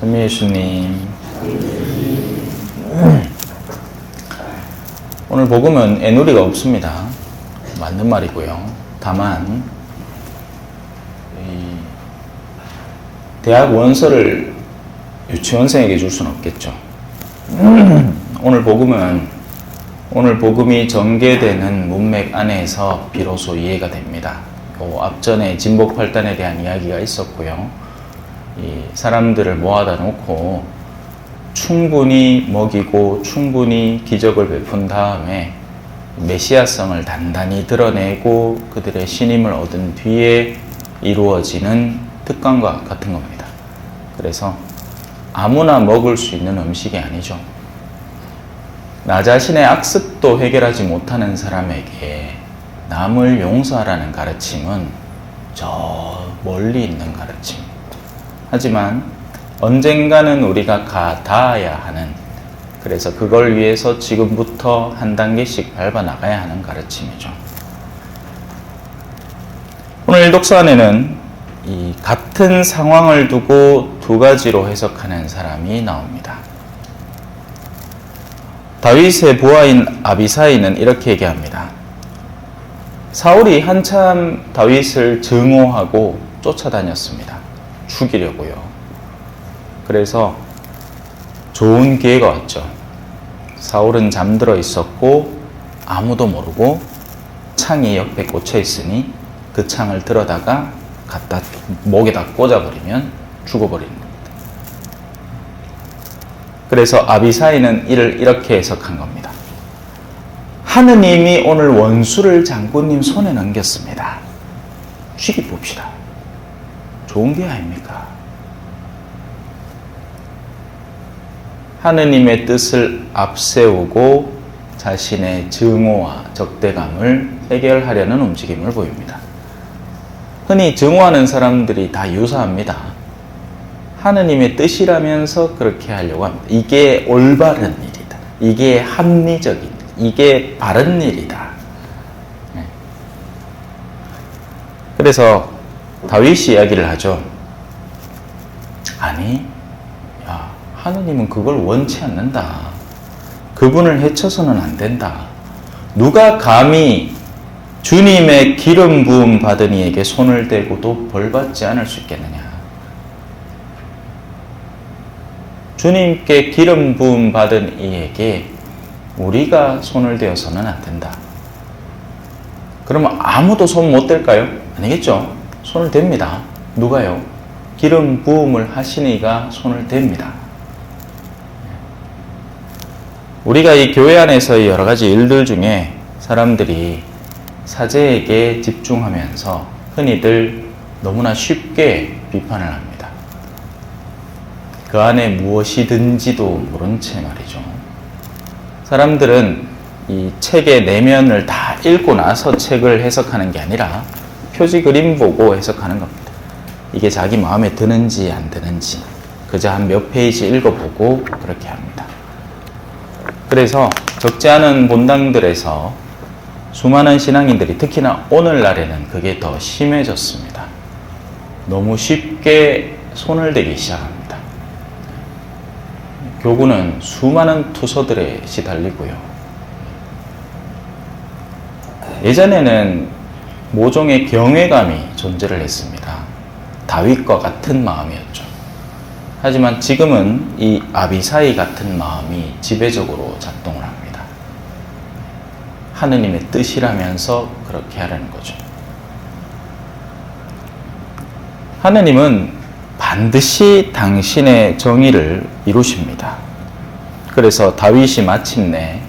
선미 예수님. 오늘 복음은 애누리가 없습니다. 맞는 말이고요. 다만 이 대학 원서를 유치원생에게 줄 수는 없겠죠. 오늘 복음은 오늘 복음이 전개되는 문맥 안에서 비로소 이해가 됩니다. 요 앞전에 진복팔단에 대한 이야기가 있었고요. 이 사람들을 모아다 놓고 충분히 먹이고 충분히 기적을 베푼 다음에 메시아성을 단단히 드러내고 그들의 신임을 얻은 뒤에 이루어지는 특강과 같은 겁니다. 그래서 아무나 먹을 수 있는 음식이 아니죠. 나 자신의 악습도 해결하지 못하는 사람에게 남을 용서하라는 가르침은 저 멀리 있는 가르침. 하지만 언젠가는 우리가 가 닿아야 하는 그래서 그걸 위해서 지금부터 한 단계씩 밟아 나가야 하는 가르침이죠. 오늘 독서 안에는 이 같은 상황을 두고 두 가지로 해석하는 사람이 나옵니다. 다윗의 부하인 아비사이는 이렇게 얘기합니다. 사울이 한참 다윗을 증오하고 쫓아다녔습니다. 죽이려고요. 그래서 좋은 기회가 왔죠. 사울은 잠들어 있었고 아무도 모르고 창이 옆에 꽂혀 있으니 그 창을 들어다가 갖다 목에다 꽂아버리면 죽어버리는 겁니다. 그래서 아비사이는 이를 이렇게 해석한 겁니다. 하느님이 오늘 원수를 장군님 손에 넘겼습니다. 쉬기 봅시다. 좋은 게 아닙니까? 하느님의 뜻을 앞세우고 자신의 증오와 적대감을 해결하려는 움직임을 보입니다. 흔히 증오하는 사람들이 다 유사합니다. 하느님의 뜻이라면서 그렇게 하려고 합니다. 이게 올바른 일이다. 이게 합리적인, 이게 바른 일이다. 네. 그래서 다윗이 이야기를 하죠. 아니, 야, 하느님은 그걸 원치 않는다. 그분을 해쳐서는 안 된다. 누가 감히 주님의 기름 부음 받은 이에게 손을 대고도 벌 받지 않을 수 있겠느냐? 주님께 기름 부음 받은 이에게 우리가 손을 대어서는 안 된다. 그러면 아무도 손 못 댈까요? 아니겠죠. 손을 댑니다. 누가요? 기름 부음을 하시니가 손을 댑니다. 우리가 이 교회 안에서의 여러 가지 일들 중에 사람들이 사제에게 집중하면서 흔히들 너무나 쉽게 비판을 합니다. 그 안에 무엇이든지도 모른 채 말이죠. 사람들은 이 책의 내면을 다 읽고 나서 책을 해석하는 게 아니라 표지 그림 보고 해석하는 겁니다. 이게 자기 마음에 드는지 안 드는지 그저 한 몇 페이지 읽어보고 그렇게 합니다. 그래서 적지 않은 본당들에서 수많은 신앙인들이 특히나 오늘날에는 그게 더 심해졌습니다. 너무 쉽게 손을 대기 시작합니다. 교구는 수많은 투서들에 시달리고요. 예전에는 모종의 경외감이 존재를 했습니다. 다윗과 같은 마음이었죠. 하지만 지금은 이 아비사이 같은 마음이 지배적으로 작동을 합니다. 하느님의 뜻이라면서 그렇게 하라는 거죠. 하느님은 반드시 당신의 정의를 이루십니다. 그래서 다윗이 마침내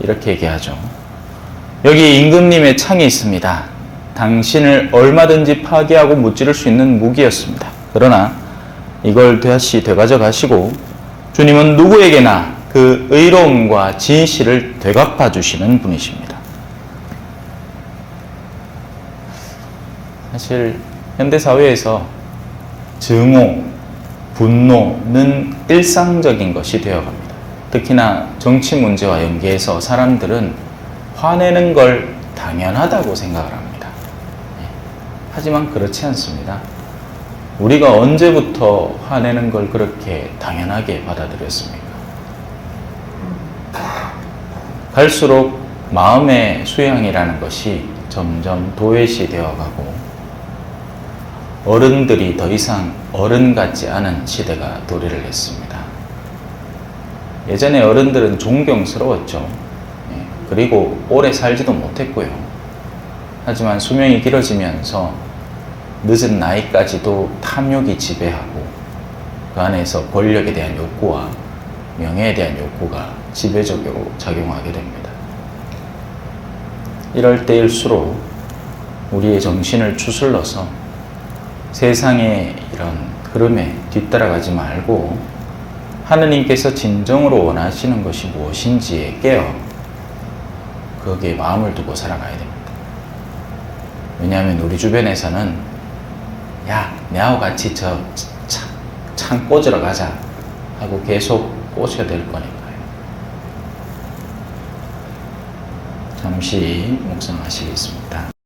이렇게 얘기하죠. 여기 임금님의 창이 있습니다. 당신을 얼마든지 파괴하고 무찌를 수 있는 무기였습니다. 그러나 이걸 다시 되가져 가시고 주님은 누구에게나 그 의로움과 진실을 되갚아 주시는 분이십니다. 사실 현대 사회에서 증오, 분노는 일상적인 것이 되어갑니다. 특히나 정치 문제와 연계해서 사람들은 화내는 걸 당연하다고 생각을 합니다. 예. 하지만 그렇지 않습니다. 우리가 언제부터 화내는 걸 그렇게 당연하게 받아들였습니까? 갈수록 마음의 수양이라는 것이 점점 도외시 되어 가고 어른들이 더 이상 어른 같지 않은 시대가 도래를 했습니다. 예전에 어른들은 존경스러웠죠. 예, 그리고 오래 살지도 못했고요. 하지만 수명이 길어지면서 늦은 나이까지도 탐욕이 지배하고 그 안에서 권력에 대한 욕구와 명예에 대한 욕구가 지배적으로 작용하게 됩니다. 이럴 때일수록 우리의 정신을 추슬러서 세상의 이런 흐름에 뒤따라가지 말고 하느님께서 진정으로 원하시는 것이 무엇인지에 깨어 거기에 마음을 두고 살아가야 됩니다. 왜냐하면 우리 주변에서는 야, 내하고 같이 저 창, 창 꽂으러 가자 하고 계속 꽂혀야 될 거니까요. 잠시 묵상하시겠습니다.